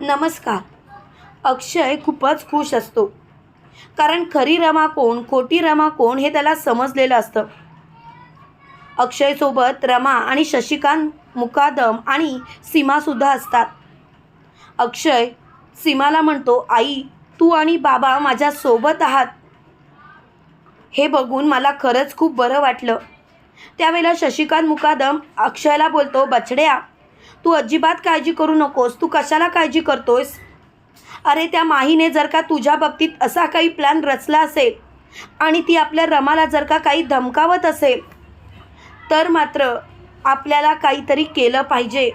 नमस्कार. अक्षय खूपच खुश असतो. कारण खरी रमा कोण खोटी रमा कोण हे त्याला समजलेलं असतं. अक्षयसोबत रमा आणि शशिकांत मुकादम आणि सीमासुद्धा असतात. अक्षय सीमाला म्हणतो आई तू आणि बाबा माझ्यासोबत आहात. हे बघून मला खरंच खूप बरं वाटलं. त्यावेळेला शशिकांत मुकादम अक्षयला बोलतो बछड्या तू अजिबात काळजी करू नकोस. तू कशाला काळजी करतोयस? अरे त्या माहीने जर का तुझ्या बाबतीत असा काही प्लॅन रचला असेल आणि ती आपल्या रमाला जर का काही धमकावत असेल तर मात्र आपल्याला काहीतरी केलं पाहिजे.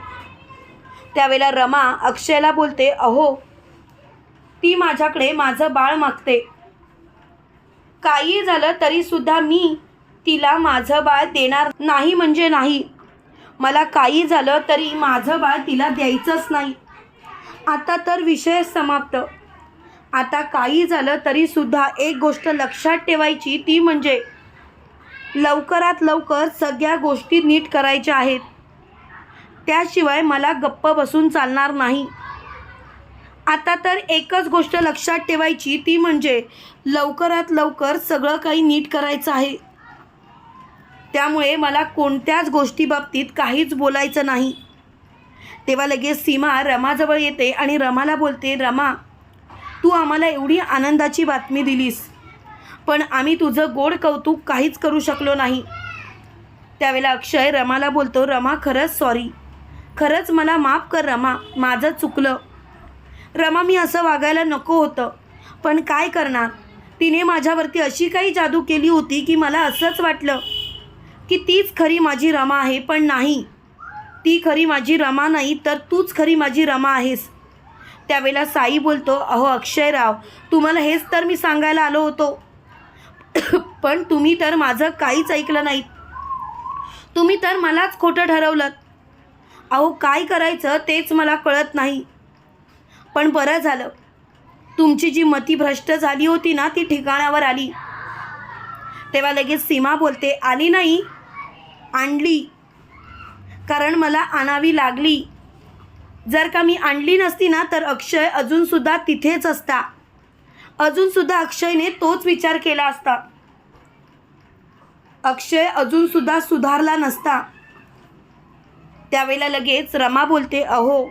त्यावेळेला रमा अक्षयला बोलते अहो ती माझ्याकडे माझं बाळ मागते. काही झालं तरीसुद्धा मी तिला माझं बाळ देणार नाही म्हणजे नाही. मला काही झालं तरी माझं बाळ तिला द्यायचंच नाही. आता तर विषय समाप्त. आता काही झालं तरीसुद्धा एक गोष्ट लक्षात ठेवायची ती म्हणजे लवकरात लवकर सगळ्या गोष्टी नीट करायच्या आहेत. त्याशिवाय मला गप्प बसून चालणार नाही. आता तर एकच गोष्ट लक्षात ठेवायची ती म्हणजे लवकरात लवकर सगळं काही नीट करायचं आहे. त्यामुळे मला कोणत्याच गोष्टीबाबतीत काहीच बोलायचं नाही. तेव्हा लगेच सीमा रमाजवळ येते आणि रमाला बोलते रमा तू आम्हाला एवढी आनंदाची बातमी दिलीस पण आम्ही तुझं गोड कौतुक काहीच करू शकलो नाही. त्यावेळेला अक्षय रमाला बोलतो रमा खरंच सॉरी खरंच मला माफ कर रमा. माझं चुकलं. रमा मी असं वागायला नको होतं पण काय करणार? तिने माझ्यावरती अशी काही जादू केली होती की मला असंच वाटलं. की तीच खरी माझी रमा आहे पण नाही. ती खरी माझी रमा नाही तर तूच खरी माझी रमा आहेस. त्यावेळेला साई बोलतो अहो अक्षयराव तुम्हाला हेच तर मी सांगायला आलो होतो. पण तुम्ही तर माझं काहीच ऐकलं नाही तुम्ही तर मलाच खोटं ठरवलं अहो काय करायचं तेच मला कळत नाही. पण बरं झालं. तुमची जी मती भ्रष्ट झाली होती ना ती ठिकाणावर आली. तेव्हा लगेच सीमा बोलते आली नाही. आणली. कारण मला आणावी लागली. जर का मी आणली नसती ना तर अक्षय अजूनसुद्धा तिथेच असता. अजूनसुद्धा अक्षयने तोच विचार केला असता. अक्षय अजूनसुद्धा सुधारला नसता. त्यावेळेला लगेच रमा बोलते अहो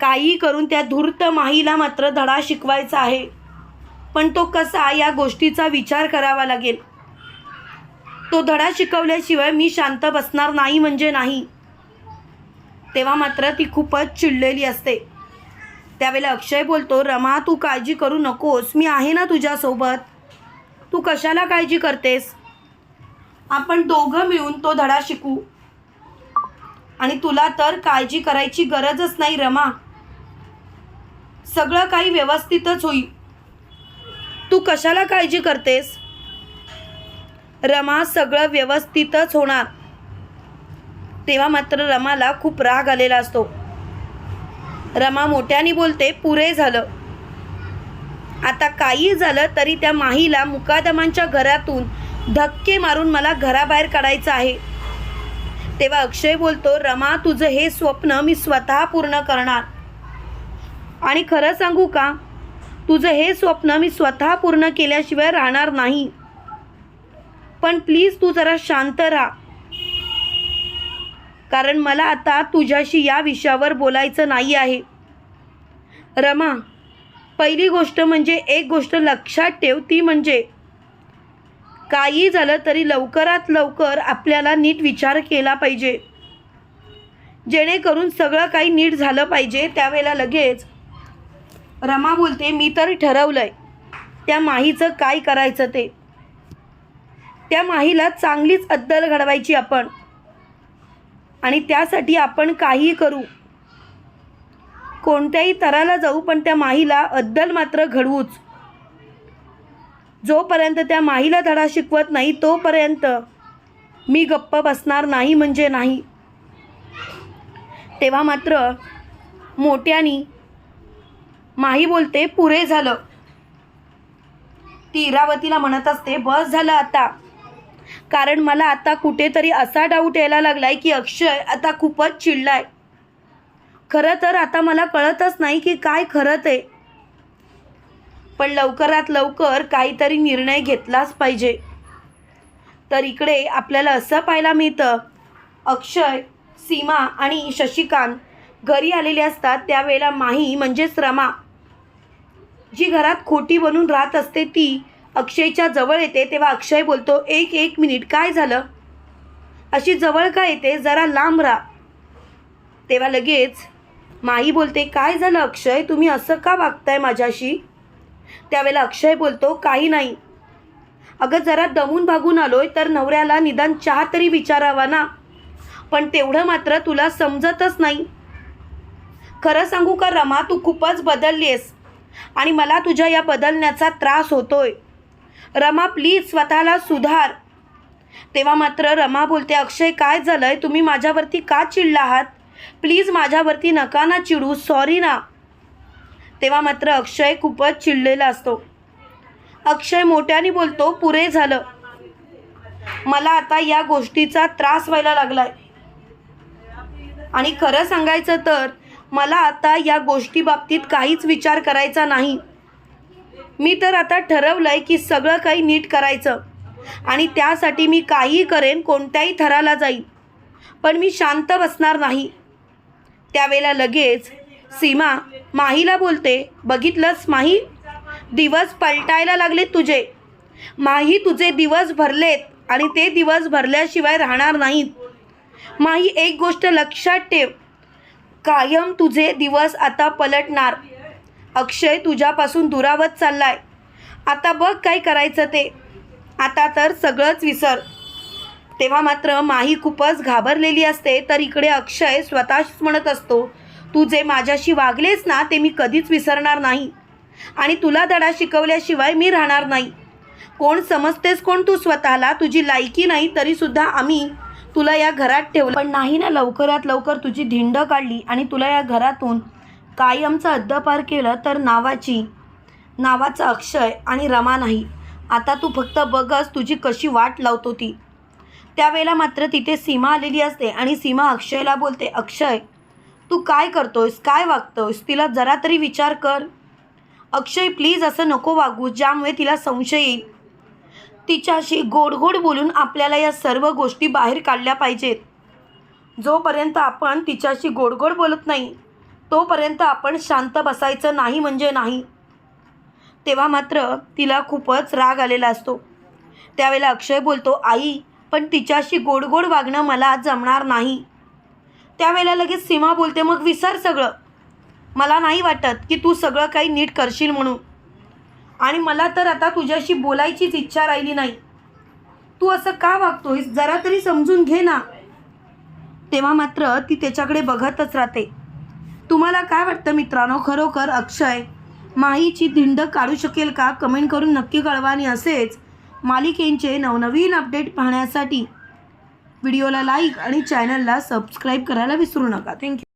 काही करून त्या धूर्त माहीला मात्र धडा शिकवायचा आहे. पण तो कसा या गोष्टीचा विचार करावा लागेल? तो धडा शिकवल्याशिवाय मी शांत बसणार नाही म्हणजे नाही. तेव्हा मात्र ती खूपच चिडलेली असते. त्यावेळेला अक्षय बोलतो रमा तू काळजी करू नकोस. मी आहे ना तुझ्यासोबत. तू कशाला काळजी करतेस? आपण दोघं मिळून तो धडा शिकू. आणि तुला तर काळजी करायची गरजच नाही रमा. सगळं काही व्यवस्थितच होईल. तू कशाला काळजी करतेस? रमा सगळं व्यवस्थितच होणार. तेव्हा मात्र रमाला खूप राग आलेला असतो. रमा मोठ्याने बोलते पुरे झालं. आता काही झालं तरी त्या माहीला मुकादमांच्या घरातून धक्के मारून मला घराबाहेर काढायचं आहे. तेव्हा अक्षय बोलतो रमा तुझं हे स्वप्न मी स्वतः पूर्ण करणार. आणि खरं सांगू का? तुझं हे स्वप्न मी स्वतः पूर्ण केल्याशिवाय राहणार नाही. पण प्लीज तू जरा शांत राहा. कारण मला आता तुझ्याशी या विषयावर बोलायचं नाही आहे. रमा पहिली गोष्ट म्हणजे एक गोष्ट लक्षात ठेव ती म्हणजे काही झालं तरी लवकरात लवकर आपल्याला नीट विचार केला पाहिजे. जेणेकरून सगळं काही नीट झालं पाहिजे त्यावेळेला लगेच रमा बोलते मी तर ठरवलं आहे त्या माहीचं काय करायचं ते? त्या माहीला चांगलीच अद्दल घडवायची आपण. आणि त्यासाठी आपण काहीही करू. कोणत्याही तराला जाऊ पण त्या माहीला अद्दल मात्र घडवूच. जोपर्यंत त्या माहीला धडा शिकवत नाही तोपर्यंत मी गप्प बसणार नाही म्हणजे नाही. तेव्हा मात्र मोठ्यानी माही बोलते पुरे झालं. ती इरावतीला म्हणत असते बस झालं आता. कारण मला आता कुठेतरी असा डाऊट यायला लागलाय की अक्षय आता खूपच चिडलाय. खरं तर आता मला कळतच नाही की काय खरं ते. पण लवकरात लवकर काहीतरी निर्णय घेतलाच पाहिजे. तर इकडे आपल्याला असं पाहायला मिळतं अक्षय सीमा आणि शशिकांत घरी आलेले असतात त्यावेळेला माही म्हणजेच रमा जी घरात खोटी बनून राहत असते ती अक्षयच्या जवळ येते तेव्हा अक्षय बोलतो एक एक मिनिट काय झालं? अशी जवळ का येते जरा लांब राहा. तेव्हा लगेच माई बोलते काय झालं अक्षय? तुम्ही असं का वागताय माझ्याशी? त्यावेळेला अक्षय बोलतो काही नाही. अगं जरा दमून भागून आलोय तर नवऱ्याला निदान चहा तरी विचारावा ना. पण तेवढं मात्र तुला समजतच नाही. खरं सांगू का रमा तू खूपच बदलली आहेस आणि मला तुझ्या या बदलण्याचा त्रास होतोय. रमा प्लीज स्वतःला सुधार. तेव्हा मात्र रमा बोलते अक्षय काय झालंय? तुम्ही माझ्यावरती का चिडला आहात? प्लीज माझ्यावरती नका ना चिडू सॉरी ना. तेव्हा मात्र अक्षय खूपच चिडलेला असतो. अक्षय मोठ्याने बोलतो पुरे झालं. मला आता या गोष्टीचा त्रास व्हायला लागलाय. आणि खरं सांगायचं तर मला आता या गोष्टी बाबतीत काहीच विचार करायचा नाही. मी तर आता ठरवलं आहे की सगळं काही नीट करायचं. आणि त्यासाठी मी काहीही करेन कोणत्याही थराला जाईन. पण मी शांत बसणार नाही. त्यावेळेला लगेच सीमा माहीला बोलते बघितलंस माही? दिवस पलटायला लागलेत तुझे. माही तुझे दिवस भरलेत आणि ते दिवस भरल्याशिवाय राहणार नाहीत. माही एक गोष्ट लक्षात ठेव. कायम तुझे दिवस आता पलटणार. अक्षय तुझ्यापासून दुरावत चाललाय. आता बघ काय करायचं ते. आता तर सगळंच विसर. तेव्हा मात्र माही खूपच घाबरलेली असते तर इकडे अक्षय स्वतःच म्हणत असतो तू जे माझ्याशी वागलेस ना ते मी कधीच विसरणार नाही. आणि तुला धडा शिकवल्याशिवाय मी राहणार नाही. कोण समजतेस कोण तू स्वतःला? तुझी लायकी नाही तरीसुद्धा आम्ही तुला या घरात ठेवलं. पण नाही ना लवकरात लवकर तुझी धिंड काढली आणि तुला या घरातून कायमचं हद्दपार केलं तर नावाची नावाचा अक्षय आणि रमा नाही. आता तू फक्त बघच तुझी कशी वाट लावतो ती. त्यावेळेला मात्र तिथे सीमा आलेली असते आणि सीमा अक्षयला बोलते अक्षय तू काय करतोयस? काय वागतोयस? तिला जरा तरी विचार कर. अक्षय प्लीज असं नको वागू ज्यामुळे तिला संशय येईल. तिच्याशी गोड गोड बोलून आपल्याला या सर्व गोष्टी बाहेर काढल्या पाहिजेत. जोपर्यंत आपण तिच्याशी गोड गोड बोलत नाही तोपर्यंत आपण शांत बसायचं नाही म्हणजे नाही. तेव्हा मात्र तिला खूपच राग आलेला असतो. त्यावेळेला अक्षय बोलतो आई पण तिच्याशी गोड गोड वागणं मला जमणार नाही. त्यावेळेला लगेच सीमा बोलते मग विसर सगळं. मला नाही वाटत की तू सगळं काही नीट करशील म्हणून. आणि मला तर आता तुझ्याशी बोलायचीच इच्छा राहिली नाही. तू असं का वागतोयस? जरा तरी समजून घे ना. तेव्हा मात्र ती त्याच्याकडे बघतच राहते. तुम्हाला काय वाटतं मित्रांनो? खरोखर अक्षय माहीची धिंड काढू शकेल का? कमेंट करून नक्की कळवा आणि असेच मालिकेंचे नवनवीन अपडेट पाहण्यासाठी व्हिडिओला लाईक आणि चॅनलला सबस्क्राईब करायला विसरू नका. थँक्यू.